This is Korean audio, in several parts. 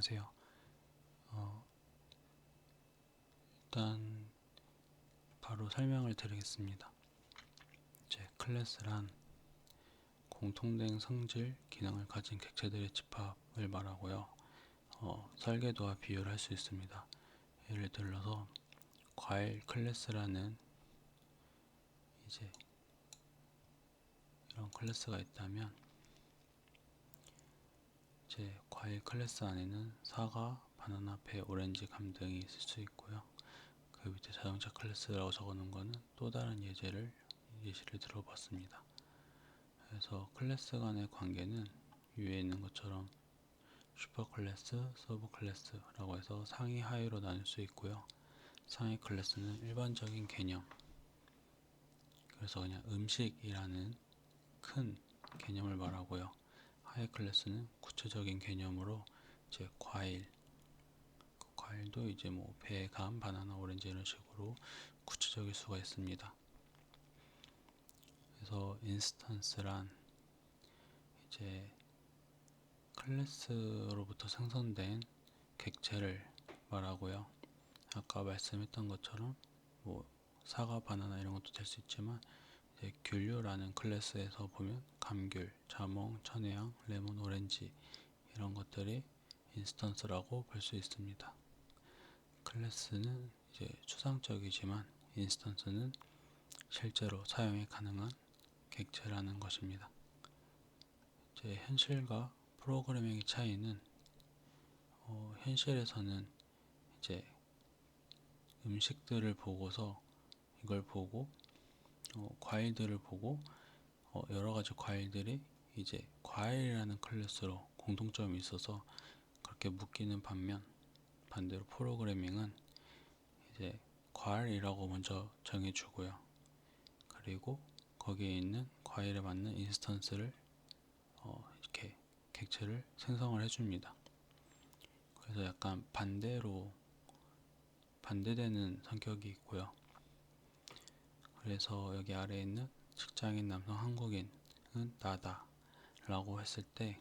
안녕하세요. 어, 일단 바로 설명을 드리겠습니다. 이제 클래스란 공통된 성질 기능을 가진 객체들의 집합을 말하고요. 어, 설계도와 비유를 할 수 있습니다. 예를 들어서 과일 클래스라는 이제 이런 클래스가 있다면 이제 과일 클래스 안에는 사과, 바나나, 배, 오렌지, 감 등이 있을 수 있고요. 그 밑에 자동차 클래스라고 적어놓은 거는 또 다른 예제를 예시를 들어봤습니다. 그래서 클래스 간의 관계는 위에 있는 것처럼 슈퍼 클래스, 서브 클래스라고 해서 상위 하위로 나눌 수 있고요. 상위 클래스는 일반적인 개념. 그래서 그냥 음식이라는 큰 개념을 말하고요. 하이 클래스는 구체적인 개념으로 이제 과일, 그 과일도 이제 뭐 배, 감, 바나나, 오렌지 이런 식으로 구체적일 수가 있습니다. 그래서 인스턴스란 이제 클래스로부터 생성된 객체를 말하고요. 아까 말씀했던 것처럼 뭐 사과, 바나나 이런 것도 될 수 있지만 귤류라는 클래스에서 보면 감귤, 자몽, 천혜향, 레몬, 오렌지 이런 것들이 인스턴스라고 볼 수 있습니다. 클래스는 이제 추상적이지만 인스턴스는 실제로 사용이 가능한 객체라는 것입니다. 이제 현실과 프로그래밍의 차이는 어, 현실에서는 이제 음식들을 보고서 이걸 보고 어, 과일들을 보고 어, 여러 가지 과일들이 이제 과일이라는 클래스로 공통점이 있어서 그렇게 묶이는 반면 반대로 프로그래밍은 이제 과일이라고 먼저 정해주고요. 그리고 거기에 있는 과일에 맞는 인스턴스를 어, 이렇게 객체를 생성을 해줍니다. 그래서 약간 반대로 반대되는 성격이 있고요. 그래서 여기 아래에 있는 직장인 남성 한국인은 나다 라고 했을 때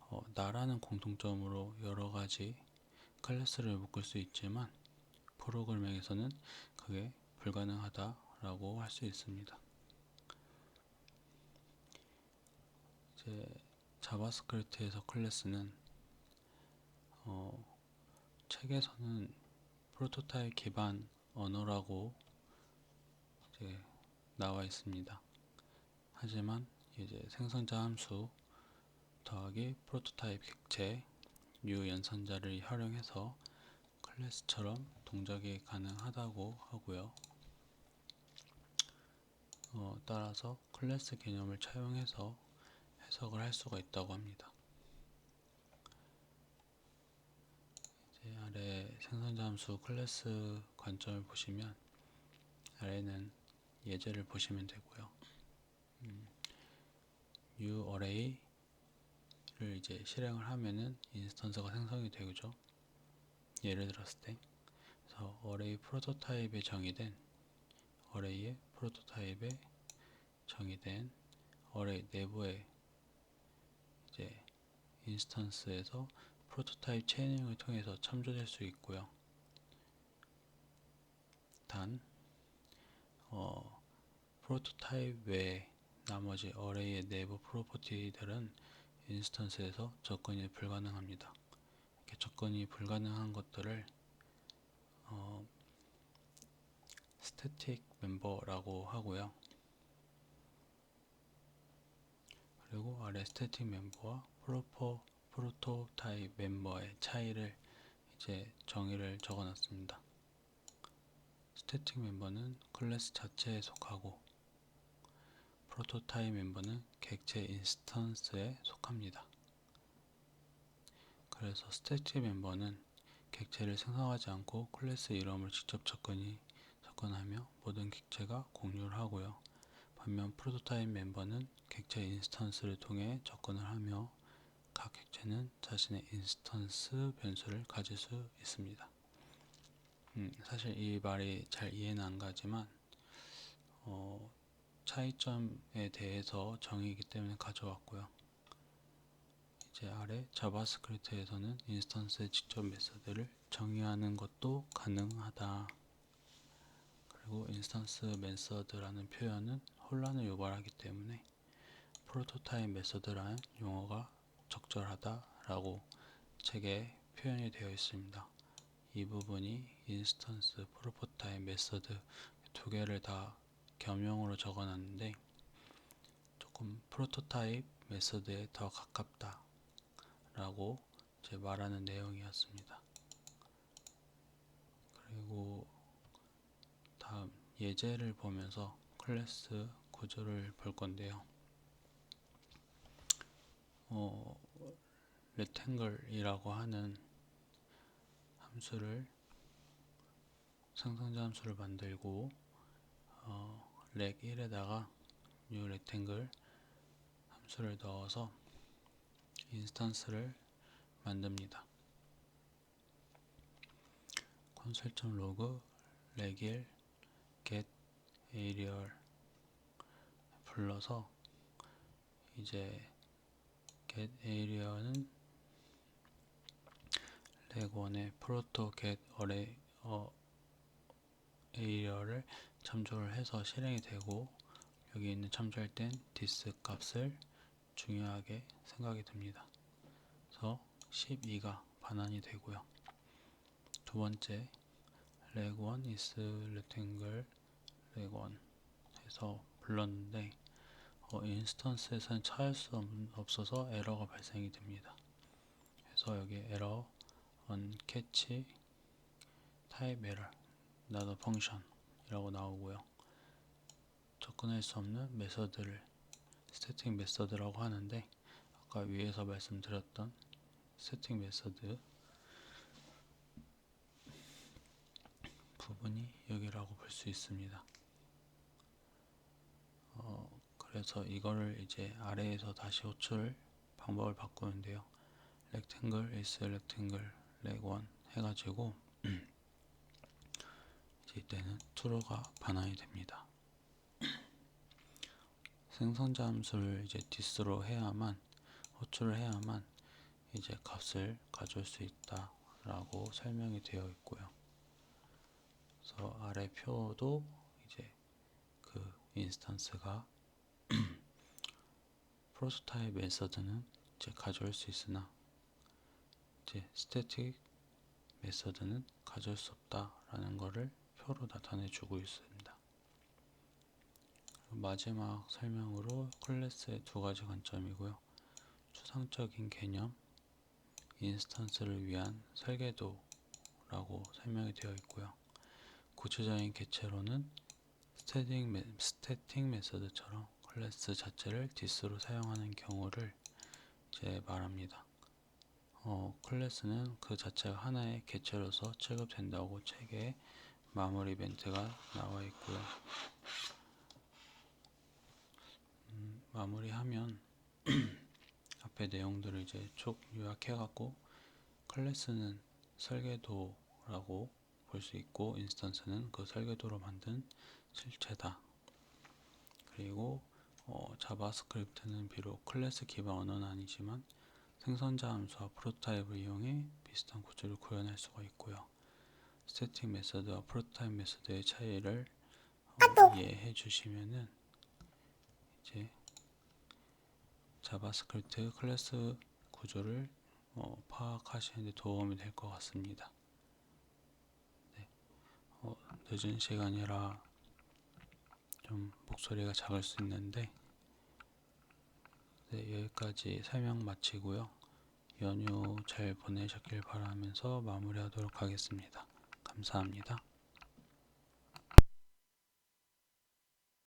어, 나라는 공통점으로 여러 가지 클래스를 묶을 수 있지만 프로그래밍에서는 그게 불가능하다라고 할 수 있습니다. 이제 자바스크립트에서 클래스는 어, 책에서는 프로토타입 기반 언어라고 이제 나와 있습니다. 하지만 이제 생성자 함수 더하기 프로토타입 객체 유 연산자를 활용해서 클래스처럼 동작이 가능하다고 하고요. 어, 따라서 클래스 개념을 차용해서 해석을 할 수가 있다고 합니다. 이제 아래 생성자 함수 클래스 관점을 보시면 아래는 예제를 보시면 되고요. 음, u array를 이제 실행을 하면은 인스턴스가 생성이 되죠. 예를 들었을 때, 그래서 array 프로토타입에 정의된 array의 프로토타입에 정의된 array 내부의 이제 인스턴스에서 프로토타입 체이닝을 통해서 참조될 수 있고요. 단 어, 프로토타입 외에 나머지 어레이의 내부 프로퍼티들은 인스턴스에서 접근이 불가능합니다. 이렇게 접근이 불가능한 것들을 어, 스태틱 멤버라고 하고요. 그리고 아래 스태틱 멤버와 프로퍼 프로토타입 멤버의 차이를 이제 정의를 적어놨습니다. 스태틱 멤버는 클래스 자체에 속하고 프로토타입 멤버는 객체 인스턴스에 속합니다. 그래서 스태틱 멤버는 객체를 생성하지 않고 클래스 이름을 직접 접근이 접근하며 모든 객체가 공유를 하고요. 반면 프로토타입 멤버는 객체 인스턴스를 통해 접근을 하며 각 객체는 자신의 인스턴스 변수를 가질 수 있습니다. 음, 사실 이 말이 잘 이해는 안 가지만 어, 차이점에 대해서 정의이기 때문에 가져왔고요. 이제 아래 자바스크립트에서는 인스턴스의 직접 메서드를 정의하는 것도 가능하다. 그리고 인스턴스 메서드라는 표현은 혼란을 유발하기 때문에 프로토타입 메서드라는 용어가 적절하다라고 책에 표현이 되어 있습니다. 이 부분이 인스턴스, 프로토타입 메서드 두 개를 다 겸용으로 적어놨는데 조금 프로토타입 메서드에 더 가깝다 라고 제 말하는 내용이었습니다. 그리고 다음 예제를 보면서 클래스 구조를 볼 건데요. 어, rectangle이라고 하는 함수를 상상자 함수를 만들고 어, rec 1에다가 new rectangle 함수를 넣어서 인스턴스를 만듭니다. console.log rec1 get aerial 불러서 이제 get rec1의 proto get array 어, area를 참조를 해서 실행이 되고 여기 있는 참조할 땐 this 값을 중요하게 생각이 듭니다. 그래서 12가 반환이 되고요. 두 번째 reg1 is rectangle reg1 해서 불렀는데 어, 인스턴스에서는 찾을 수 없, 없어서 에러가 발생이 됩니다. 그래서 여기 에러 on catch type error not a function 이라고 나오고요. 접근할 수 없는 메서드를 스태틱 메서드라고 하는데 아까 위에서 말씀드렸던 스태틱 메서드 부분이 여기라고 볼 수 있습니다. 어, 그래서 이거를 이제 아래에서 다시 호출 방법을 바꾸는데요. rectangle is reg1 해가지고 이제 이때는 true가 반환이 됩니다. 생성자 함수를 이제 this로 해야만 호출을 해야만 이제 값을 가져올 수 있다라고 설명이 되어 있고요. 그래서 아래 표도 이제 그 인스턴스가 프로토타입 메서드는 이제 가져올 수 있으나 이제 스태틱 메서드는 가져올 수 없다라는 것을 표로 나타내 주고 있습니다. 마지막 설명으로 클래스의 두 가지 관점이고요. 추상적인 개념, 인스턴스를 위한 설계도라고 설명이 되어 있고요. 구체적인 개체로는 스태틱, 메, 스태틱 메서드처럼 클래스 자체를 디스로 사용하는 경우를 이제 말합니다. 어, 클래스는 그 자체가 하나의 개체로서 취급된다고 책에 마무리 멘트가 나와 있고요. 음, 마무리하면 앞에 내용들을 이제 쭉 요약해갖고 클래스는 설계도라고 볼 수 있고 인스턴스는 그 설계도로 만든 실체다. 그리고 어, 자바스크립트는 비록 클래스 기반 언어는 아니지만 생성자 함수와 프로타입을 이용해 비슷한 구조를 구현할 수가 있고요. 스태틱 메서드와 프로타입 메서드의 차이를 어, 이해해 주시면은 이제 자바스크립트 클래스 구조를 어, 파악하시는 데 도움이 될 것 같습니다. 네. 어, 늦은 시간이라 좀 목소리가 작을 수 있는데 네, 여기까지 설명 마치고요. 연휴 잘 보내셨길 바라면서 마무리하도록 하겠습니다. 감사합니다.